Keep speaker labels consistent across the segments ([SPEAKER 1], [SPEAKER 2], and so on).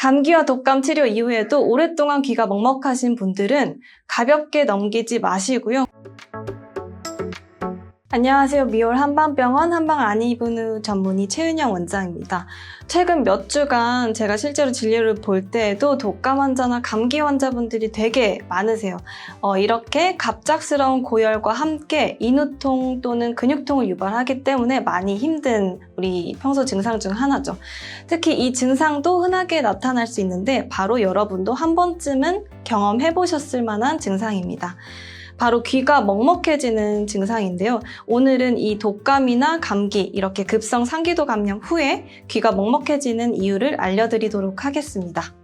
[SPEAKER 1] 감기와 독감 치료 이후에도 오랫동안 귀가 먹먹하신 분들은 가볍게 넘기지 마시고요. 안녕하세요. 미올 한방병원 한방 안이분후 전문의 최윤영 원장입니다. 최근 몇 주간 제가 실제로 진료를 볼 때에도 독감 환자나 감기 환자분들이 되게 많으세요. 어, 이렇게 갑작스러운 고열과 함께 인후통 또는 근육통을 유발하기 때문에 많이 힘든 우리 평소 증상 중 하나죠. 특히 이 증상도 흔하게 나타날 수 있는데 바로 여러분도 한 번쯤은 경험해 보셨을 만한 증상입니다. 바로 귀가 먹먹해지는 증상인데요. 오늘은 이 독감이나 감기, 이렇게 급성 상기도 감염 후에 귀가 먹먹해지는 이유를 알려드리도록 하겠습니다.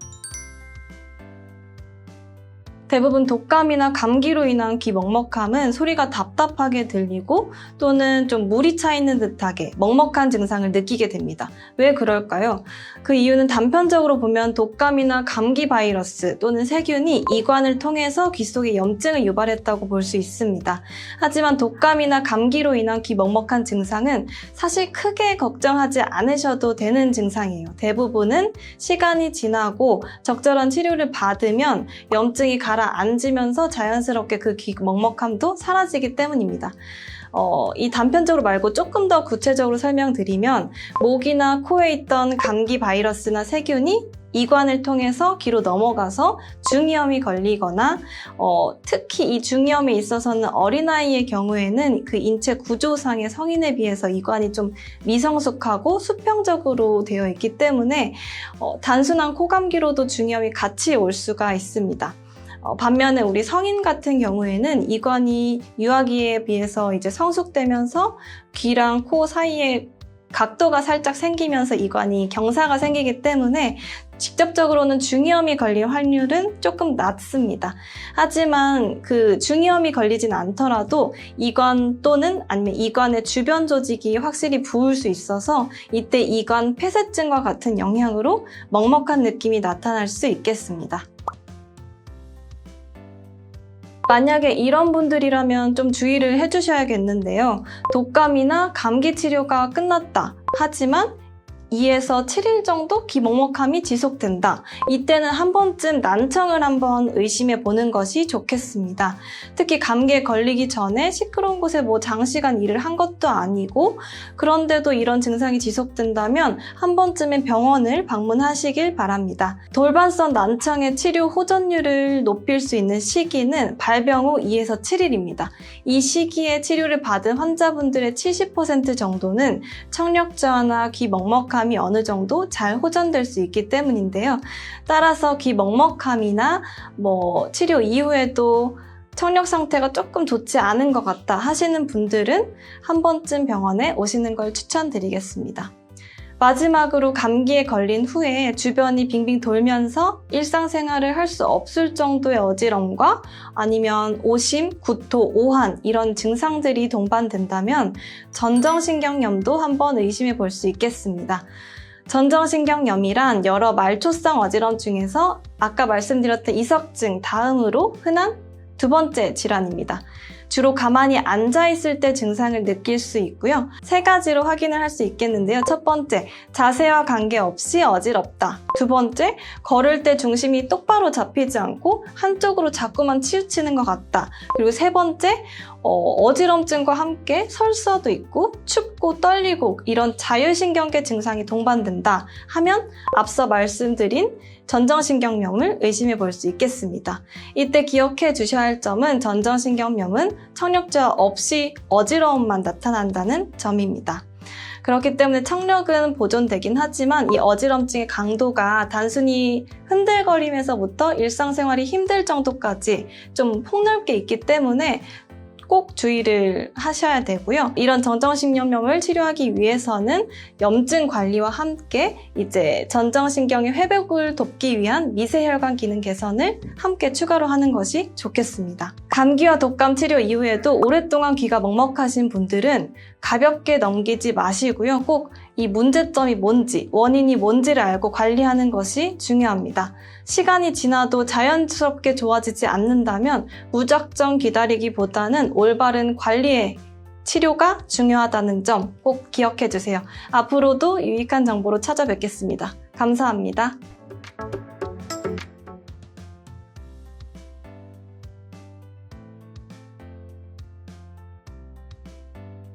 [SPEAKER 1] 대부분 독감이나 감기로 인한 귀 먹먹함은 소리가 답답하게 들리고 또는 좀 물이 차 있는 듯하게 먹먹한 증상을 느끼게 됩니다. 왜 그럴까요? 그 이유는 단편적으로 보면 독감이나 감기 바이러스 또는 세균이 이관을 통해서 귀 속에 염증을 유발했다고 볼 수 있습니다. 하지만 독감이나 감기로 인한 귀 먹먹한 증상은 사실 크게 걱정하지 않으셔도 되는 증상이에요. 대부분은 시간이 지나고 적절한 치료를 받으면 염증이 가라 앉으면서 자연스럽게 그귀 먹먹함도 사라지기 때문입니다. 어, 이 단편적으로 말고 조금 더 구체적으로 설명드리면 목이나 코에 있던 감기 바이러스나 세균이 이관을 통해서 귀로 넘어가서 중이염이 걸리거나 어, 특히 이 중이염에 있어서는 어린아이의 경우에는 그 인체 구조상의 성인에 비해서 이관이 좀 미성숙하고 수평적으로 되어 있기 때문에 어, 단순한 코감기로도 중이염이 같이 올 수가 있습니다. 어, 반면에 우리 성인 같은 경우에는 이관이 유아기에 비해서 이제 성숙되면서 귀랑 코 사이에 각도가 살짝 생기면서 이관이 경사가 생기기 때문에 직접적으로는 중이염이 걸릴 확률은 조금 낮습니다. 하지만 그 중이염이 걸리진 않더라도 이관 또는 아니면 이관의 주변 조직이 확실히 부을 수 있어서 이때 이관 폐쇄증과 같은 영향으로 먹먹한 느낌이 나타날 수 있겠습니다. 만약에 이런 분들이라면 좀 주의를 해주셔야겠는데요. 독감이나 감기 치료가 끝났다. 하지만 2에서 7일 정도 귀 먹먹함이 지속된다. 이때는 한 번쯤 난청을 한번 의심해 보는 것이 좋겠습니다. 특히 감기에 걸리기 전에 시끄러운 곳에 뭐 장시간 일을 한 것도 아니고 그런데도 이런 증상이 지속된다면 한 번쯤은 병원을 방문하시길 바랍니다. 돌반성 난청의 치료 호전율을 높일 수 있는 시기는 발병 후 2에서 7일입니다. 이 시기에 치료를 받은 환자분들의 70% 정도는 청력 저하나 귀 먹먹함 먹먹함이 어느 정도 잘 호전될 수 있기 때문인데요. 따라서 귀 먹먹함이나 뭐 치료 이후에도 청력 상태가 조금 좋지 않은 것 같다 하시는 분들은 한 번쯤 병원에 오시는 걸 추천드리겠습니다. 마지막으로 감기에 걸린 후에 주변이 빙빙 돌면서 일상생활을 할 수 없을 정도의 어지럼과 아니면 오심, 구토, 오한 이런 증상들이 동반된다면 전정신경염도 한번 의심해 볼 수 있겠습니다. 전정신경염이란 여러 말초성 어지럼 중에서 아까 말씀드렸던 이석증 다음으로 흔한 두 번째 질환입니다. 주로 가만히 앉아 있을 때 증상을 느낄 수 있고요. 세 가지로 확인을 할 수 있겠는데요. 첫 번째, 자세와 관계없이 어지럽다. 두 번째, 걸을 때 중심이 똑바로 잡히지 않고 한쪽으로 자꾸만 치우치는 것 같다. 그리고 세 번째, 어, 지럼증과 함께 설사도 있고 춥고 떨리고 이런 자율신경계 증상이 동반된다 하면 앞서 말씀드린 전정신경염을 의심해 볼 수 있겠습니다. 이때 기억해 주셔야 할 점은 전정신경염은 청력저하 없이 어지러움만 나타난다는 점입니다. 그렇기 때문에 청력은 보존되긴 하지만 이 어지럼증의 강도가 단순히 흔들거림에서부터 일상생활이 힘들 정도까지 좀 폭넓게 있기 때문에 꼭 주의를 하셔야 되고요. 이런 전정신경염을 치료하기 위해서는 염증 관리와 함께 이제 전정신경의 회복을 돕기 위한 미세혈관 기능 개선을 함께 추가로 하는 것이 좋겠습니다. 감기와 독감 치료 이후에도 오랫동안 귀가 먹먹하신 분들은 가볍게 넘기지 마시고요. 꼭 이 문제점이 뭔지, 원인이 뭔지를 알고 관리하는 것이 중요합니다. 시간이 지나도 자연스럽게 좋아지지 않는다면 무작정 기다리기보다는 올바른 관리에 치료가 중요하다는 점 꼭 기억해 주세요. 앞으로도 유익한 정보로 찾아뵙겠습니다. 감사합니다.